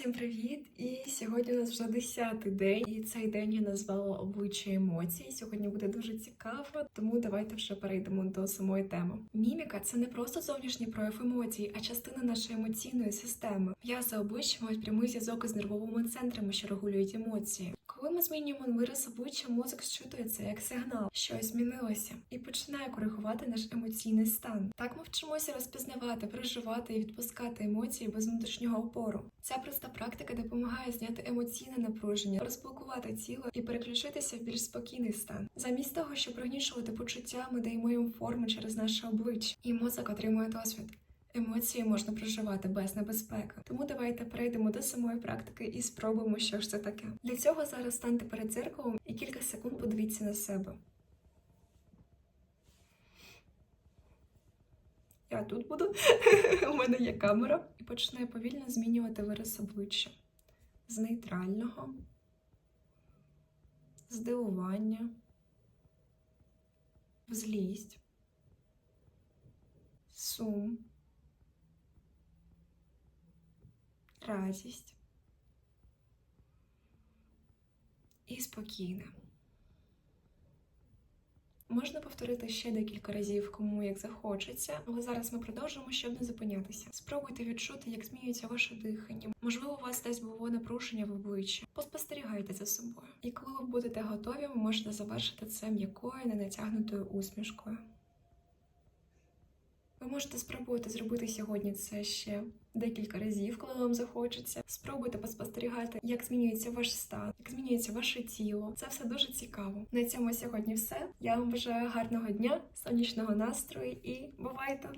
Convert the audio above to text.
Всім привіт! І сьогодні у нас вже десятий день, і цей день я назвала обличчя емоцій. Сьогодні буде дуже цікаво, тому давайте вже перейдемо до самої теми. Міміка це не просто зовнішній прояв емоцій, а частина нашої емоційної системи. М'язи обличчя мають прямий зв'язок із нервовими центрами, що регулюють емоції. Коли ми змінюємо вираз обличчя, мозок щитує це як сигнал, щось змінилося, і починає коригувати наш емоційний стан. Так ми вчимося розпізнавати, переживати і відпускати емоції без внутрішнього опору. Ця проста практика допомагає зняти емоційне напруження, розблокувати тіло і переключитися в більш спокійний стан. Замість того, щоб пригнічувати почуття, ми даємо їм форми через наше обличчя, і мозок отримує досвід. Емоції можна проживати без небезпеки. Тому давайте перейдемо до самої практики і спробуємо, що ж це таке. Для цього зараз станьте перед дзеркалом і кілька секунд подивіться на себе. Я тут буду. У мене є камера. І починаю повільно змінювати вираз обличчя з нейтрального, здивування, в злість, сум. Радість і спокійне. Можна повторити ще декілька разів, кому як захочеться, але зараз ми продовжимо, щоб не зупинятися. Спробуйте відчути, як змінюється ваше дихання. Можливо, у вас десь було напруження в обличчі. Поспостерігайте за собою. І коли ви будете готові, ви можете завершити це м'якою, ненатягнутою усмішкою. Можете спробувати зробити сьогодні це ще декілька разів, коли вам захочеться. Спробуйте поспостерігати, як змінюється ваш стан, як змінюється ваше тіло. Це все дуже цікаво. На цьому сьогодні все. Я вам бажаю гарного дня, сонячного настрою і бувайте!